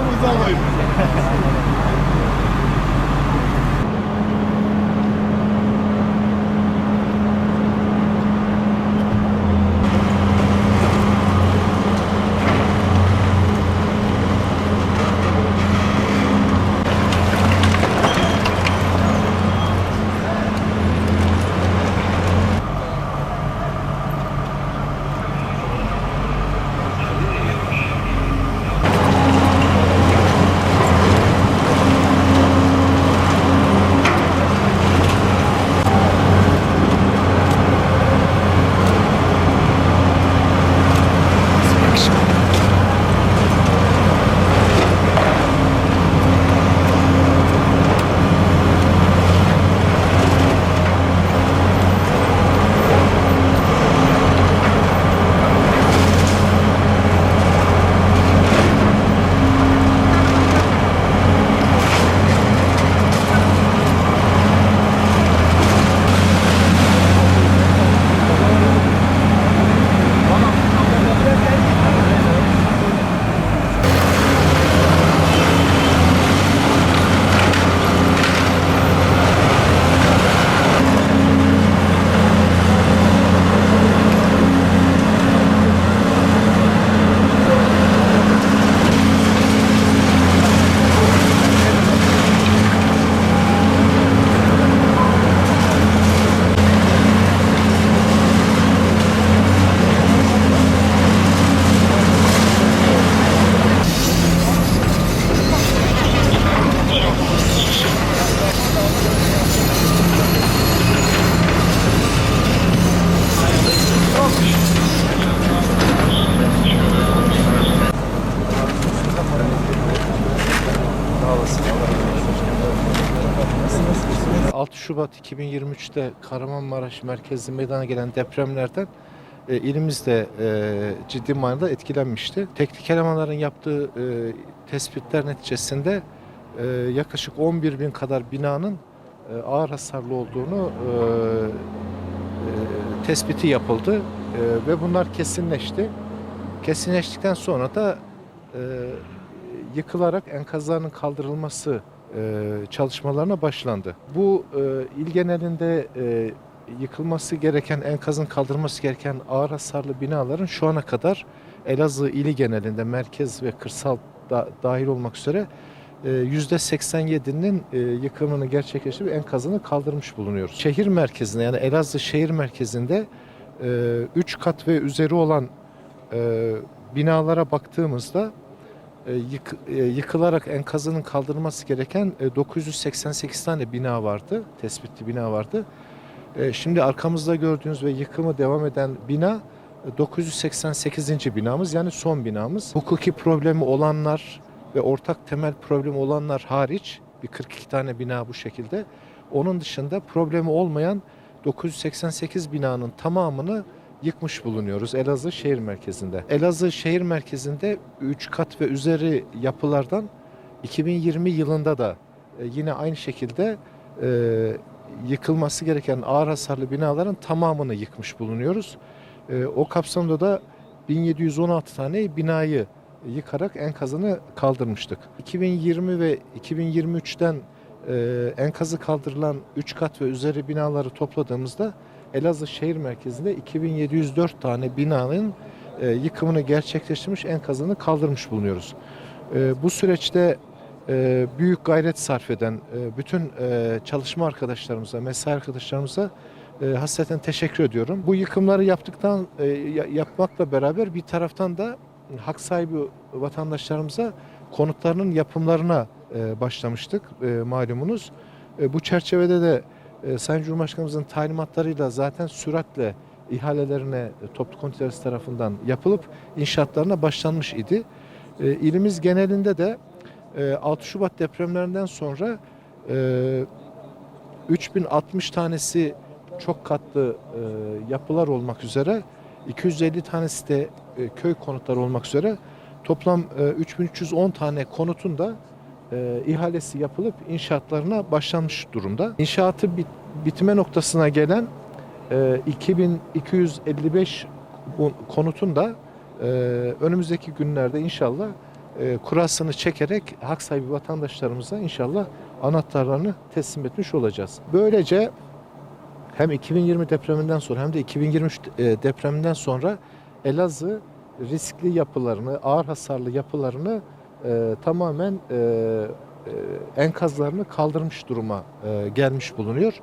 Selamınızı alayım. Sağ 6 Şubat 2023'te Kahramanmaraş merkezli meydana gelen depremlerden e, ilimiz de e, ciddi manada etkilenmişti. Teknik elemanların yaptığı e, tespitler neticesinde e, yaklaşık 11 bin kadar binanın e, ağır hasarlı olduğunu e, e, tespiti yapıldı E, ve bunlar kesinleşti. Kesinleştikten sonra da e, yıkılarak enkazlarının kaldırılması e, çalışmalarına başlandı. Bu e, il genelinde e, yıkılması gereken, enkazın kaldırılması gereken ağır hasarlı binaların şu ana kadar Elazığ ili genelinde merkez ve kırsal da, dahil olmak üzere e, %87'nin e, yıkımını gerçekleştirip enkazını kaldırmış bulunuyoruz. Şehir merkezinde yani Elazığ şehir merkezinde 3 kat ve üzeri olan binalara baktığımızda yık- e, yıkılarak enkazının kaldırılması gereken e, 988 tane bina vardı, tespitli bina vardı. E, Şimdi arkamızda gördüğünüz ve yıkımı devam eden bina e, 988. binamız yani son binamız. Hukuki problemi olanlar ve ortak temel problemi olanlar hariç bir 42 tane bina bu şekilde. Onun dışında problemi olmayan 988 binanın tamamını yıkmış bulunuyoruz Elazığ şehir merkezinde. Elazığ şehir merkezinde 3 kat ve üzeri yapılardan 2020 yılında da e, yine aynı şekilde e, yıkılması gereken ağır hasarlı binaların tamamını yıkmış bulunuyoruz. E, o kapsamda da 1716 tane binayı yıkarak enkazını kaldırmıştık. 2020 ve 2023'ten e, enkazı kaldırılan 3 kat ve üzeri binaları topladığımızda Elazığ şehir merkezinde 2704 tane binanın e, yıkımını gerçekleştirmiş, enkazını kaldırmış bulunuyoruz. E, bu süreçte e, büyük gayret sarf eden e, bütün e, çalışma arkadaşlarımıza, mesai arkadaşlarımıza e, hasreten teşekkür ediyorum. Bu yıkımları yaptıktan e, ya- yapmakla beraber bir taraftan da hak sahibi vatandaşlarımıza konutlarının yapımlarına e, başlamıştık e, malumunuz. E, bu çerçevede de e, Sayın Cumhurbaşkanımızın talimatlarıyla zaten süratle ihalelerine e, toplu konut idaresi tarafından yapılıp inşaatlarına başlanmış idi. E, ilimiz genelinde de e, 6 Şubat depremlerinden sonra e, 3060 tanesi çok katlı e, yapılar olmak üzere 250 tanesi de e, köy konutları olmak üzere toplam e, 3310 tane konutun da e, ihalesi yapılıp inşaatlarına başlanmış durumda. İnşaatı bit- bitme noktasına gelen e, 2255 bu konutun da e, önümüzdeki günlerde inşallah e, kurasını çekerek hak sahibi vatandaşlarımıza inşallah anahtarlarını teslim etmiş olacağız. Böylece hem 2020 depreminden sonra hem de 2023 e, depreminden sonra Elazığ riskli yapılarını, ağır hasarlı yapılarını e, tamamen e, e, enkazlarını kaldırmış duruma e, gelmiş bulunuyor.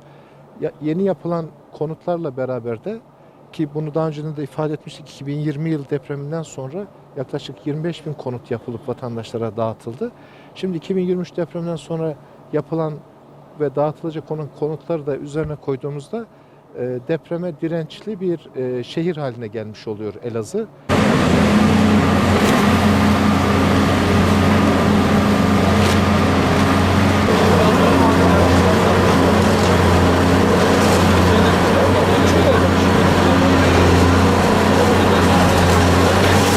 Ya, yeni yapılan konutlarla beraber de ki bunu daha önceden de ifade etmiştik 2020 yıl depreminden sonra yaklaşık 25 bin konut yapılıp vatandaşlara dağıtıldı. Şimdi 2023 depreminden sonra yapılan ve dağıtılacak olan konutları da üzerine koyduğumuzda e, depreme dirençli bir e, şehir haline gelmiş oluyor Elazığ.